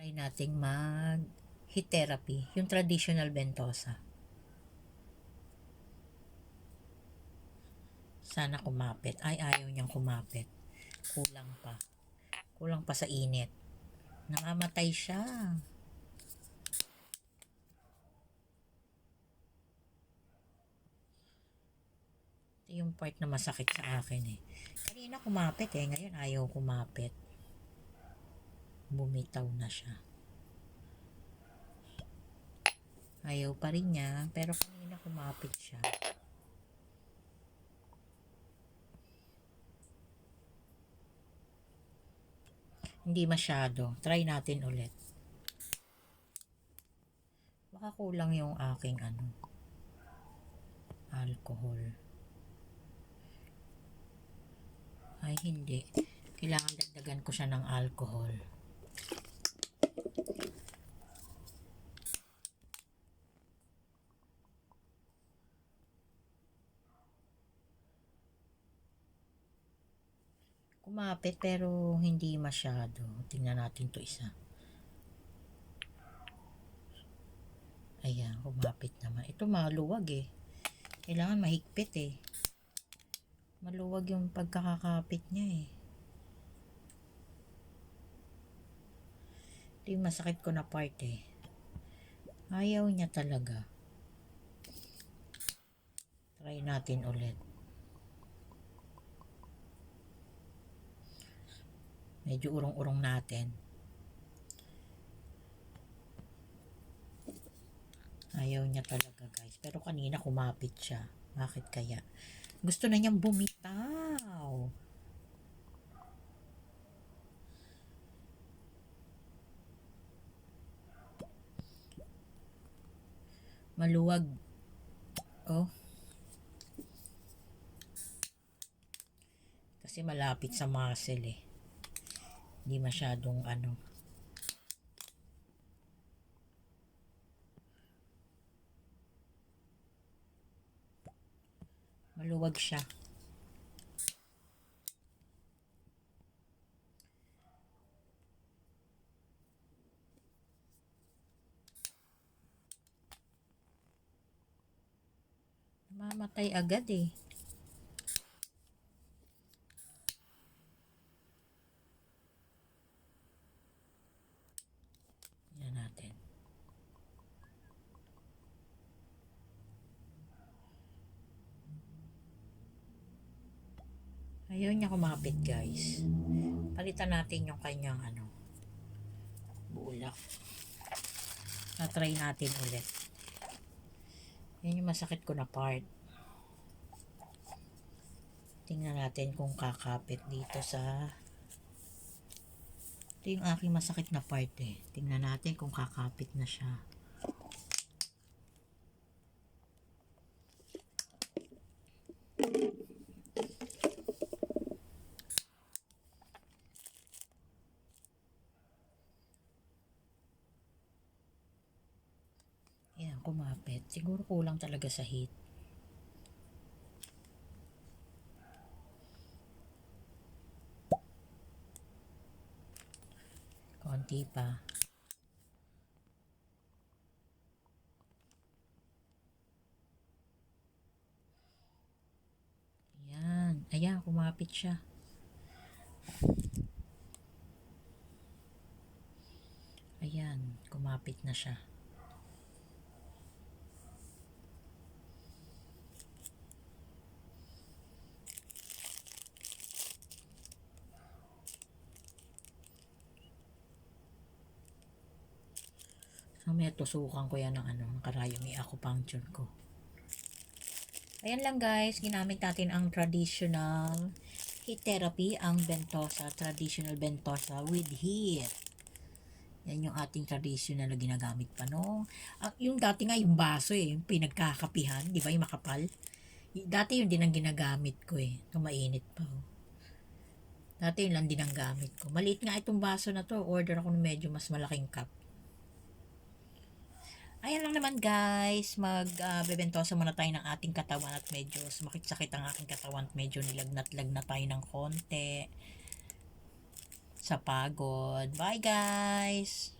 Try nating mag heat therapy, yung traditional bentosa. Sana kumapit. Ay, ayaw niyang kumapit. Kulang pa. Kulang pa sa init. Namamatay siya. Ito yung part na masakit sa akin eh. Kanina kumapit eh. Ngayon ayaw kumapit. Bumitaw na siya. Ayaw pa rin niya. Pero kanina kumapit siya. Hindi masyado. Try natin ulit. Baka kulang yung aking ano, alcohol. Ay, hindi. Kailangan dagdagan ko siya ng alcohol. Kumapit pero hindi masyado. Tingnan natin to isa. Ayan, kumapit naman. Ito maluwag eh. Kailangan mahigpit eh. Maluwag yung pagkakakapit niya eh. Ito yung masakit ko na part eh. Ayaw niya talaga. Try natin ulit. Medyo urong-urong natin. Ayaw niya talaga guys. Pero kanina kumapit siya. Bakit kaya? Gusto na niyang bumitaw. Maluwag. Oh. Kasi malapit sa muscle eh. Hindi masyadong ano. Maluwag siya. Mamatay agad eh. Yan natin. Ayaw niya kumapit guys. Palitan natin yung kanyang ano, bulak. Na-try natin ulit. Yan yung masakit ko na part. Tingnan natin kung kakapit dito sa ito yung aking masakit na part eh. Tingnan natin kung kakapit na siya. Yan, kumapit. Siguro kulang talaga sa heat. Konti pa. Ayan. Ayan, kumapit siya. Ayan, kumapit na siya. Mamaya tusukan ko yan ng ano, ng karayong i-acupuncture ko. Ayan lang guys, ginamit natin ang traditional heat therapy, ang Bentosa, traditional Bentosa with heat. Yan yung ating traditional na ginagamit pa no. Ang, yung dati nga yung baso eh, yung pinagkakapihan, di ba yung makapal? Dati yun din ang ginagamit ko eh, nung mainit pa. Oh. Dati yun lang din ang gamit ko. Maliit nga itong baso na to, order ako ng medyo mas malaking cup. Ayan lang naman guys, mag uh, muna tayo ng ating katawan at medyo sumakit-sakit ang aking katawan at medyo nilagnat-lagnat tayo ng konti sa pagod. Bye guys!